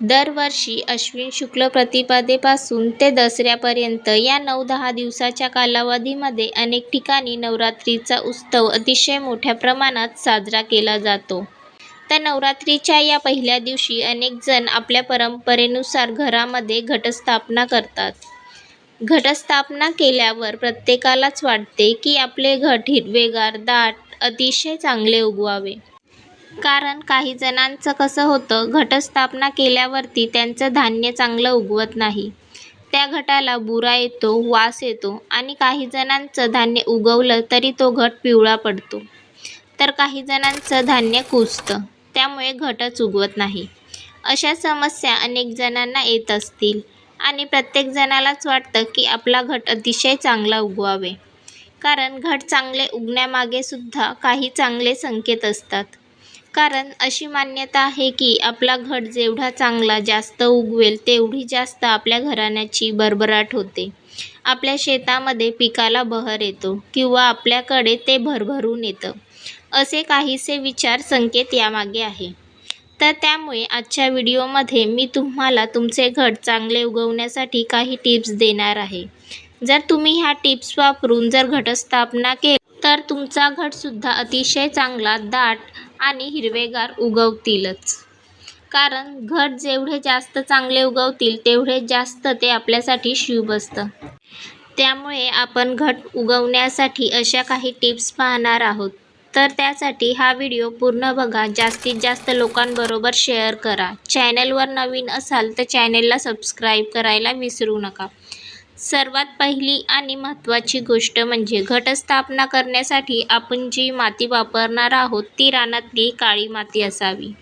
दरवर्षी अश्विन शुक्ल प्रतिपदेपासून ते दसऱ्यापर्यंत या नऊ दहा दिवसाच्या कालावधीमध्ये अनेक ठिकाणी नवरात्रीचा उत्सव अतिशय मोठ्या प्रमाणात साजरा केला जातो. तर नवरात्रीच्या या पहिल्या दिवशी अनेक जण आपल्या परंपरेनुसार घरामध्ये घटस्थापना करतात. घटस्थापना केल्यावर प्रत्येकालाच वाटते की आपले घट हिरवेगार, दाट, अतिशय चांगले उगवावे. कारण काही जणांचं कसं होतं घटस्थापना केल्यावरती त्यांचं धान्य चांगलं उगवत नाही. त्या घटाला बुरा येतो, वास येतो आणि काही जणांचं धान्य उगवलं तरी तो घट पिवळा पडतो. तर काही जणांचं धान्य कुजतं, त्यामुळे घटच उगवत नाही. अशा समस्या अनेक जणांना येत असतील आणि प्रत्येक जणालाच वाटतं की आपला घट अतिशय चांगला उगवावे. कारण घट चांगले उगण्यामागे सुद्धा काही चांगले संकेत असतात. कारण अशी मान्यता आहे की आपला घट जेवढा चांगला जास्त उगवेल तेवढी जास्त आपल्या घराण्याची भरभराट होते. आपल्या शेतामध्ये पिकाला बहर येतो किंवा आपल्याकडे ते भरभरून येतं. असे काहीसे विचार संकेत यामागे आहे. तर त्यामुळे आजच्या व्हिडिओमध्ये मी तुम्हाला तुमचे घट चांगले उगवण्यासाठी काही टिप्स देणार आहे. जर तुम्ही ह्या टिप्स वापरून जर घटस्थापना केली तर तुमचा घटसुद्धा अतिशय चांगला, दाट आणि हिरवेगार उगवतीलच. कारण घट जेवढे जास्त चांगले उगवतील तेवढे जास्त ते आपल्यासाठी शुभ असतं. त्यामुळे आपण घट उगवण्यासाठी अशा काही टिप्स पाहणार आहोत. तर त्यासाठी हा व्हिडिओ पूर्ण बघा. जास्तीत जास्त लोकांबरोबर शेअर करा. चॅनलवर नवीन असाल तर चॅनलला सबस्क्राईब करायला विसरू नका. सर्वात पहिली आणि महत्त्वाची गोष्ट म्हणजे घटस्थापना करण्यासाठी आपण जी माती वापरणार आहोत ती रानातली काळी माती असावी.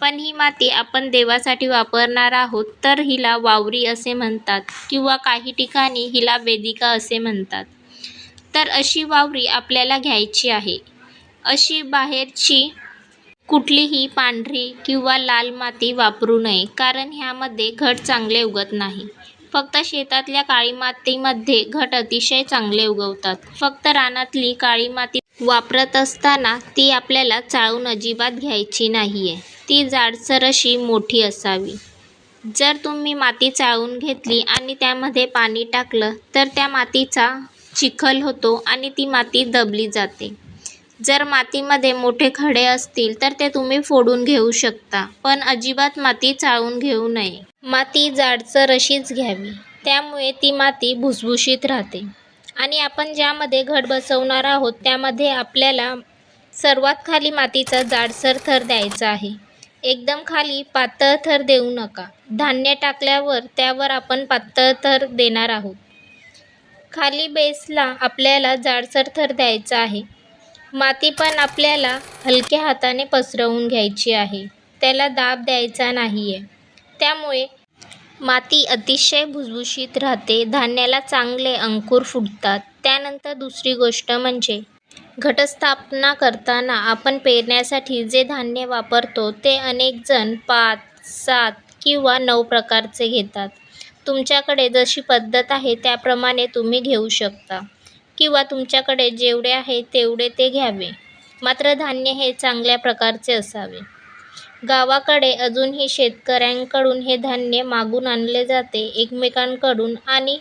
पण ही माती आपण देवासाठी वापरणार आहोत तर हिला वावरी असे म्हणतात किंवा काही ठिकाणी हिला वेदिका असे म्हणतात. तर अशी वावरी आपल्याला घ्यायची आहे. अशी बाहेरची कुठलीही पांढरी किंवा लाल माती वापरू नये कारण ह्यामध्ये घट चांगले उगत नाही. फक्त शेतातल्या काळी मातीमध्ये घट अतिशय चांगले उगवतात. फक्त रानातली काळी माती वापरत असताना ती आपल्याला चाळून अजिबात घ्यायची नाहीये. ती जाडसर अशी मोठी असावी. जर तुम्ही माती चाळून घेतली आणि त्यामध्ये पाणी टाकलं तर त्या मातीचा चिखल होतो आणि ती माती दबली जाते. जर मातीमध्ये मोठे खडे असतील तर ते तुम्ही फोडून घेऊ शकता. पण अजिबात माती चाळून घेऊ नये. माती जाडसर अशीच घ्यावी. त्यामुळे ती माती भुसभुशीत राहते. आणि आपण ज्यामध्ये घट बसवणार आहोत त्यामध्ये आपल्याला सर्वात खाली मातीचा जाडसर थर द्यायचा आहे. एकदम खाली पातळ थर देऊ नका. धान्य टाकल्यावर त्यावर आपण पातळ थर देणार आहोत. खाली बेसला आपल्याला जाडसर थर द्यायचा आहे. माती पण आपल्याला हलक्या हाताने पसरवून घ्यायची आहे. त्याला दाब द्यायचा नाही आहे त्यामुळे माती अतिशय भुसभुशीत राहते. धान्याला चांगले अंकुर फुटतात. त्यानंतर दुसरी गोष्ट म्हणजे घटस्थापना करताना आपण पेरण्यासाठी जे धान्य वापरतो ते अनेकजण पाच, सात किंवा नऊ प्रकारचे घेतात. तुमच्याकडे जशी पद्धत आहे त्याप्रमाणे तुम्ही घेऊ शकता किंवा तुमच्याकडे जेवढे आहे तेवढे ते घ्यावे. मात्र धान्य हे चांगल्या प्रकारचे असावे. गावाकडे अजूनही शेतकऱ्यांकडून हे धान्य मागून आणले जाते एकमेकांकडून आणि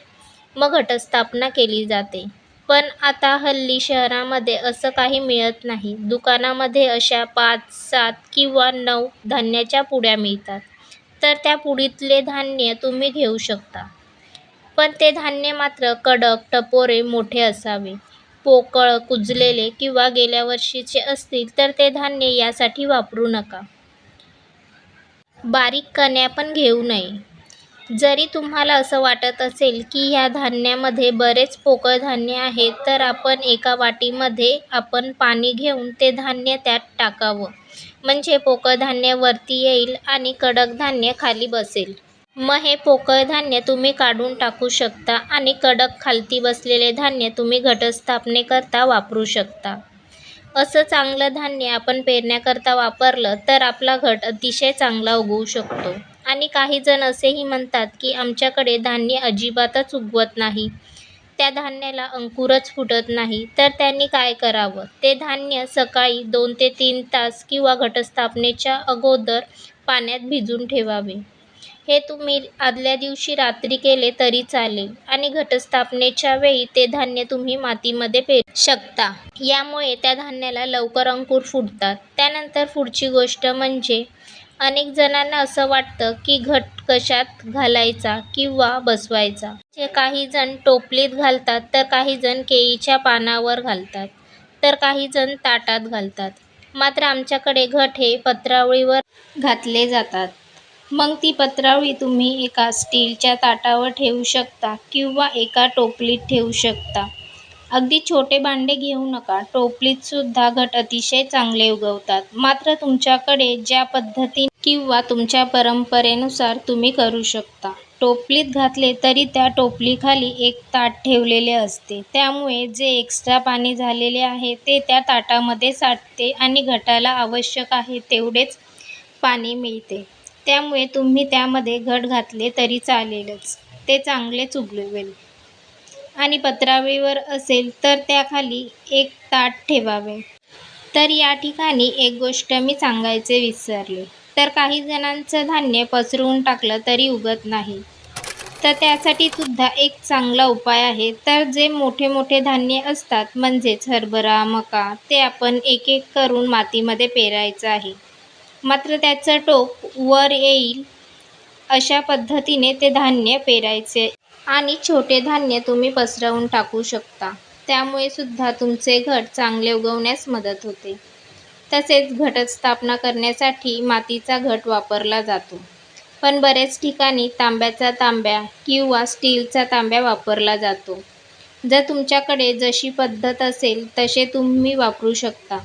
मग घटस्थापना केली जाते. पण आता हल्ली शहरामध्ये असं काही मिळत नाही. दुकानामध्ये अशा पाच, सात किंवा नऊ धान्याच्या पुड्या मिळतात. तर त्या पुडीतले धान्य तुम्ही घेऊ शकता. पण ते धान्य मात्र कडक, टपोरे, मोठे असावे. पोकळ, कुजलेले किंवा गेल्या वर्षीचे असतील तर ते धान्य यासाठी वापरू नका. बारीक कण्या पण घेऊ नये. जरी तुम्हाला असं वाटत असेल की ह्या धान्यामध्ये बरेच पोकळ धान्य आहे तर आपण एका वाटीमध्ये आपण पाणी घेऊन ते धान्य त्यात टाकावं. म्हणजे पोकळ धान्य वरती येईल आणि कडक धान्य खाली बसेल. मग हे पोकळ धान्य तुम्ही काढून टाकू शकता आणि कडक खालती बसलेले धान्य तुम्ही घटस्थापनेकरता वापरू शकता. असं चांगलं धान्य आपण पेरण्याकरता वापरलं तर आपला घट अतिशय चांगला उगवू शकतो. आणि काही जण असेही म्हणतात की आमच्याकडे धान्य अजिबातच उगवत नाही. त्या धान्याला अंकुरच फुटत नाही. तर त्यांनी काय करावं? ते धान्य सकाळी दोन ते तीन तास किंवा घटस्थापनेच्या अगोदर पाण्यात भिजवून ठेवावे. हे तुम्ही आदल्या दिवशी रात्री केले तरी चालेल. आणि घटस्थापनेच्या वेळी ते धान्य तुम्ही मातीमध्ये पेरू शकता. यामुळे त्या धान्याला लवकर अंकुर फुटतात. त्यानंतर पुढची गोष्ट म्हणजे अनेक जणांना असं वाटतं की घट कशात घालायचा किंवा बसवायचा. जे काही जण टोपलीत घालतात तर काही जण केळीच्या पानावर घालतात तर काही जण ताटात घालतात. मात्र आमच्याकडे घट हे पत्रावळीवर घातले जातात. मग ती पत्रावळी तुम्ही एका स्टीलच्या ताटावर ठेवू शकता किंवा एका टोपलीत ठेवू शकता. अगदी छोटे भांडे घेऊ नका. टोपलीत सुद्धा घट अतिशय चांगले उगवतात. मात्र तुमच्याकडे ज्या पद्धतीने किंवा तुमच्या परंपरेनुसार तुम्ही करू शकता. टोपलीत घातले तरी त्या टोपलीखाली एक ताट ठेवलेले असते. त्यामुळे जे एक्स्ट्रा पाणी झालेले आहे ते त्या ताटामध्ये साठते आणि घटाला आवश्यक आहे तेवढेच पाणी मिळते. त्यामुळे तुम्ही त्यामध्ये घट घातले तरी चालेलच. ते चांगलेच उगवेल आणि पत्रावळीवर असेल तर त्याखाली एक ताट ठेवावे. तर या ठिकाणी एक गोष्ट मी सांगायचे विसरले. तर काही जणांचं धान्य पसरवून टाकलं तरी उगत नाही. तर त्यासाठी सुद्धा एक चांगला उपाय आहे. तर जे मोठे मोठे धान्य असतात म्हणजेच हरभरा मका ते आपण एक एक करून मातीमध्ये पेरायचं आहे. मात्र त्याचं टोक वर येईल अशा पद्धतीने ते धान्य पेरायचे. आणि छोटे धान्य तुम्ही पसरवून टाकू शकता. त्यामुळे सुद्धा तुमचे घट चांगले उगवण्यास मदत होते. तसेच घटस्थापना करण्यासाठी मातीचा घट वापरला जातो. पण बरेच ठिकाणी तांब्याचा तांब्या किंवा स्टीलचा तांब्या वापरला जातो. जर तुमच्याकडे जशी पद्धत असेल तसे तुम्ही वापरू शकता.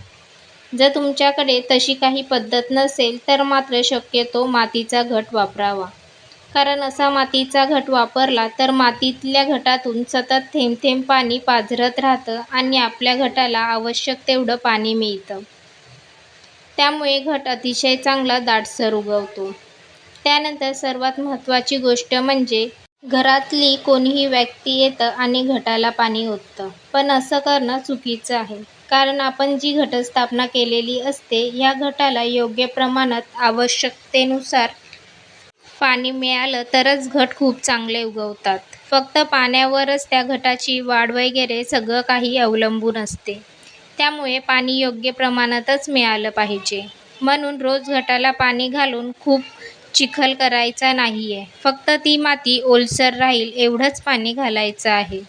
जर तुमच्याकडे तशी काही पद्धत नसेल तर मात्र शक्यतो मातीचा घट वापरावा. कारण असा मातीचा घट वापरला तर मातीतल्या घटातून सतत थेंब थेंब पाणी पाझरत राहतं आणि आपल्या घटाला आवश्यक तेवढं पाणी मिळतं. त्यामुळे घट अतिशय चांगला दाटसर उगवतो. त्यानंतर सर्वात महत्त्वाची गोष्ट म्हणजे घरातली कोणीही व्यक्ती येतं आणि घटाला पाणी ओततं. पण असं करणं चुकीचं आहे. कारण आपण जी घटस्थापना केलेली असते ह्या घटाला योग्य प्रमाणात आवश्यकतेनुसार पाणी मिळालं तरच घट खूप चांगले उगवतात. फक्त पाण्यावरच त्या घटाची वाढ वगैरे सगळं काही अवलंबून असते. त्यामुळे पाणी योग्य प्रमाणातच मिळालं पाहिजे. म्हणून रोज घटाला पाणी घालून खूप चिखल करायचा नाही आहे फक्त ती माती ओलसर राहील एवढंच पाणी घालायचं आहे.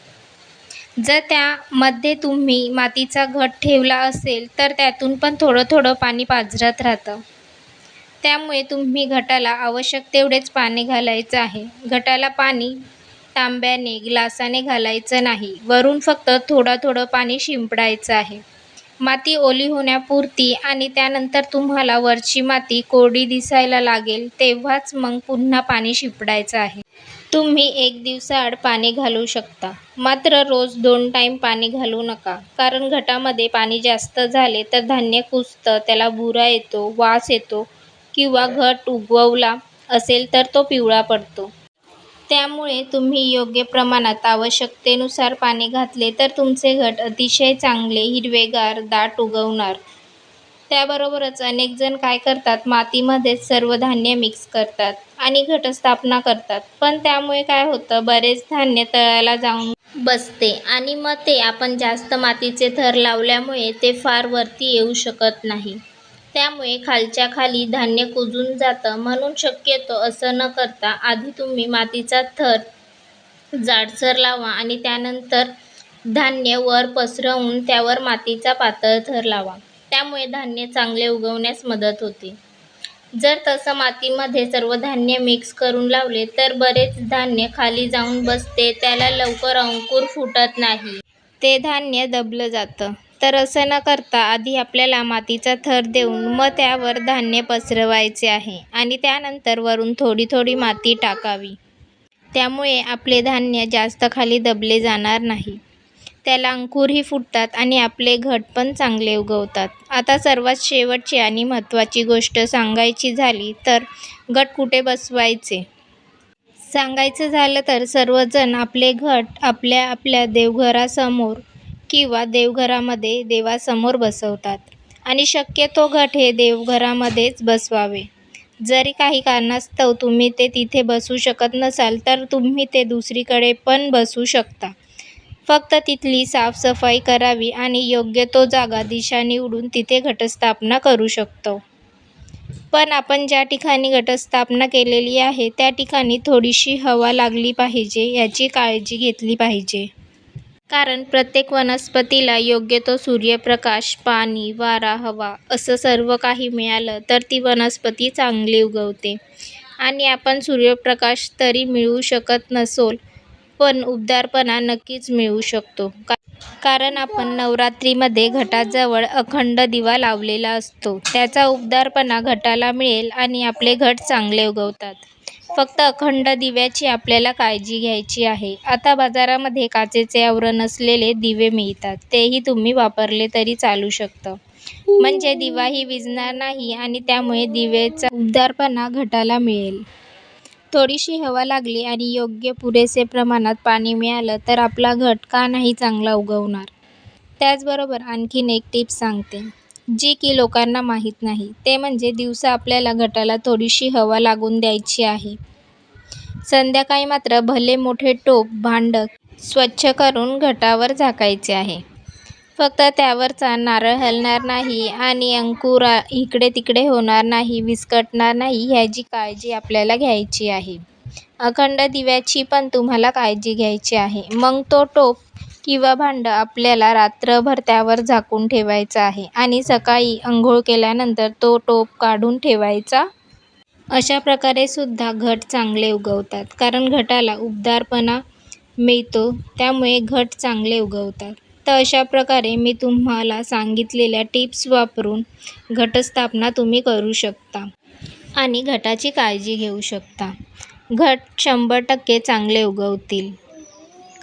जर त्यामध्ये तुम्ही मातीचा घट ठेवला असेल तर त्यातून पण थोडं थोडं पाणी पाझरत राहतं. त्यामुळे तुम्ही घटाला आवश्यक तेवढेच पाणी घालायचं आहे. घटाला पाणी तांब्याने ग्लासाने घालायचं नाही. वरून फक्त थोडं थोडं पाणी शिंपडायचं आहे. माती ओली होण्यापुरती आणि त्यानंतर तुम्हाला वरची माती कोरडी दिसायला लागेल तेव्हाच मग पुन्हा पाणी शिंपडायचं आहे. तुम्ही एक दिवसाआड पाणी घालू शकता. मात्र रोज दोन टाईम पाणी घालू नका. कारण घटामध्ये पाणी जास्त झाले तर धान्य कुजतं त्याला बुरा येतो वास येतो किंवा घट उगवला असेल तर तो पिवळा पडतो. त्यामुळे तुम्ही योग्य प्रमाणात आवश्यकतेनुसार पाणी घातले तर तुमचे घट अतिशय चांगले हिरवेगार दाट उगवणार. त्याबरोबरच अनेक जण काय करतात? मातीमध्येच सर्व धान्य मिक्स करतात आणि घटस्थापना करतात. पण त्यामुळे काय होतं? बरेच धान्य तळाला जाऊन बसते आणि मग ते आपण जास्त मातीचे थर लावल्यामुळे ते फार वरती येऊ शकत नाही. त्यामुळे खालच्या खाली धान्य कुजून जातं. म्हणून शक्यतो असं न करता आधी तुम्ही मातीचा थर जाडसर लावा आणि त्यानंतर धान्य वर पसरवून त्यावर मातीचा पातळ थर लावा. त्यामुळे धान्य चांगले उगवण्यास मदत होते. जर तसं मातीमध्ये सर्व धान्य मिक्स करून लावले तर बरेच धान्य खाली जाऊन बसते त्याला लवकर अंकुर फुटत नाही. ते धान्य दबलं जातं. तर असं न करता आधी आपल्याला मातीचा थर देऊन मग त्यावर धान्य पसरवायचे आहे आणि त्यानंतर वरून थोडी थोडी माती टाकावी. त्यामुळे आपले धान्य जास्त खाली दबले जाणार नाही. त्याला अंकुरही फुटतात आणि आपले घट पण चांगले उगवतात. आता सर्वात शेवटची आणि महत्त्वाची गोष्ट सांगायची झाली तर घट कुठे बसवायचे? सांगायचं झालं तर सर्वजण आपले घट आपल्या आपल्या देवघरासमोर किंवा देवघरामध्ये देवासमोर बसवतात. आणि शक्यतो घट हे देवघरामध्येच बसवावे. जरी काही कारणास्तव तुम्ही ते तिथे बसू शकत नसाल तर तुम्ही ते दुसरीकडे पण बसू शकता. फक्त तिथली साफसफाई करावी आणि योग्य तो जागा दिशा निवडून तिथे घटस्थापना करू शकतो. पण आपण ज्या ठिकाणी घटस्थापना केलेली आहे त्या ठिकाणी थोडीशी हवा लागली पाहिजे याची काळजी घेतली पाहिजे. कारण प्रत्येक वनस्पतीला योग्य तो सूर्यप्रकाश, पाणी, वारा, हवा असं सर्व काही मिळालं तर ती वनस्पती चांगली उगवते. आणि आपण सूर्यप्रकाश तरी मिळवू शकत नसोल पण उबदारपणा नक्कीच मिळू शकतो. कारण आपण नवरात्रीमध्ये घटाजवळ अखंड दिवा लावलेला असतो. त्याचा उबदारपणा घटाला मिळेल आणि आपले घट चांगले उगवतात. फक्त अखंड दिव्याची आपल्याला काळजी घ्यायची आहे. आता बाजारामध्ये काचेचे आवरण असलेले दिवे मिळतात. तेही तुम्ही वापरले तरी चालू शकतं. म्हणजे दिवाही विजणार नाही आणि त्यामुळे दिव्याचा उबदारपणा घटाला मिळेल. थोडीशी हवा लागली आणि योग्य पुरेसे प्रमाणात पाणी मिळालं तर आपला घट का नाही चांगला उगवणार. त्याचबरोबर आणखीन एक टिप सांगते, जी की लोकांना माहीत नाही. ते म्हणजे दिवसा आपल्याला घटाला थोडीशी हवा लागून द्यायची आहे. संध्याकाळी मात्र भले मोठे टोप, भांडं स्वच्छ करून घटावर झाकायचे आहे. फक्त त्यावरचा नारळ हलणार नाही आणि अंकुर इकडे तिकडे होणार नाही, विस्कटणार नाही ह्याची काळजी आपल्याला घ्यायची आहे. अखंड दिव्याची पण तुम्हाला काळजी घ्यायची आहे. मग तो टोप किंवा भांडं आपल्याला रात्रभर त्यावर झाकून ठेवायचं आहे आणि सकाळी अंघोळ केल्यानंतर तो टोप काढून ठेवायचा. अशा प्रकारे सुद्धा घट चांगले उगवतात. कारण घटाला उबदारपणा मिळतो त्यामुळे घट चांगले उगवतात. तर अशा प्रकारे मी तुम्हाला सांगितलेल्या टिप्स वापरून घटस्थापना तुम्ही करू शकता. आणि घटाची काळजी घेऊ शकता. घट शंभर टक्के चांगले उगवतील.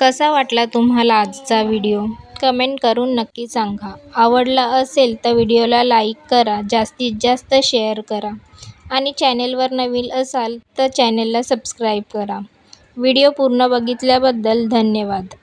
कसा वाटला तुम्हाला आजचा व्हिडिओ? कमेंट करून नक्की सांगा. आवडला असेल तर व्हिडिओला लाईक करा, जास्तीत जास्त शेअर करा आणि चॅनेलवर नवीन असाल तर चॅनेलला सबस्क्राईब करा. व्हिडिओ पूर्ण बघितल्याबद्दल धन्यवाद.